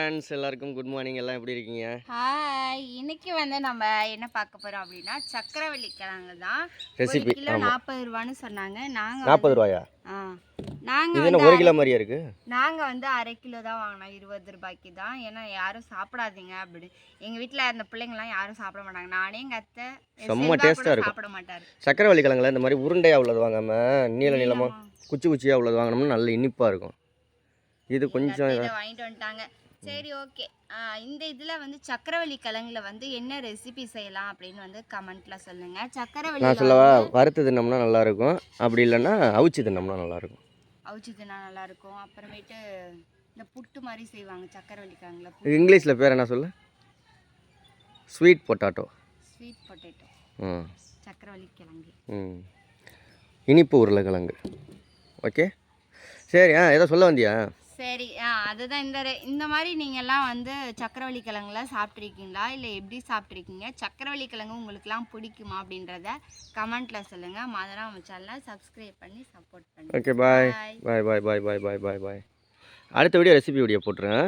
Friends எல்லாருக்கும் good morning எல்லாம் எப்படி இருக்கீங்க? ஹாய் இன்னைக்கு வந்து நம்ம என்ன பார்க்க போறோம் அப்படின்னா சக்கரவள்ளி கிழங்கு தான். ரெசிபி கிலோ நாற்பது ரூபான்னு சொன்னாங்க. நாங்க நாற்பது ரூபாயா? நாங்க இது வந்து ஒரு கிலோ மாதிரியா இருக்கு? நாங்க வந்து அரை கிலோ தான் வாங்கினோம். இருபது ரூபாய்க்கு தான். ஏன்னா யாரும் சாப்பிடாதீங்க அப்படி. எங்க வீட்ல அந்த பிள்ளைங்கலாம் யாரும் சாப்பிட மாட்டாங்க. நானே எங்க அத்தை செம்ம கூட இருக்கும். சாப்பிட மாட்டாரு. சக்கரவள்ளி கிழங்குல இந்த மாதிரி உருண்டையாக உள்ளது வாங்காம நீள நீளமா. குச்சி குச்சியாக உள்ளது வாங்கினோம்னா நல்ல இனிப்பாக இருக்கும். இது கொஞ்சம் வாங்கிட்டு வந்துட்டாங்க. சரி ஓகே. இந்த இதுல வந்து சக்கரவள்ளி கிழங்குல வந்து என்ன ரெசிபி செய்யலாம் அப்படின்னு வந்து கமெண்ட்ல சொல்லுங்க. நான் சக்கரவள்ளி சொல்லவா வறுத்து தின்னோம்னா நல்லா இருக்கும் அப்படி இல்லைன்னா அவிச்சு தின்னோம்னா நல்லா இருக்கும் அவிச்சு தின்னா நல்லா இருக்கும் அப்புறமேட்டு இந்த புட்டு மாதிரி செய்வாங்க சக்கரவள்ளி கிழங்குல இங்கிலீஷில் பேர் என்ன சொல்லு? Sweet potato. Sweet potato. ம் சக்கரவள்ளி கிழங்கு. ம். இனிப்பு உருளைக்கிழங்கு. ஓகே? சரி ஆ ஏதோ சொல்ல வந்தியா? சரி ஆ அதுதான் இந்த ரெ- இந்த மாதிரி நீங்கள்லாம் வந்து சக்கரவள்ளி கிழங்குல சாப்பிட்ருக்கீங்களா இல்லை எப்படி சாப்பிட்ருக்கீங்க சக்கரவள்ளி கிழங்கு உங்களுக்குலாம் பிடிக்குமா அப்படின்றத கமெண்ட்டில் சொல்லுங்கள் மதுரா நம்ம சேனலை சப்ஸ்கிரைப் பண்ணி சப்போர்ட் பண்ணுங்க. Okay bye. பாய். பாய் பாய் பாய் பாய் பாய் பாய் அடுத்த வீடியோ ரெசிபி வீடியோ போட்டுருங்க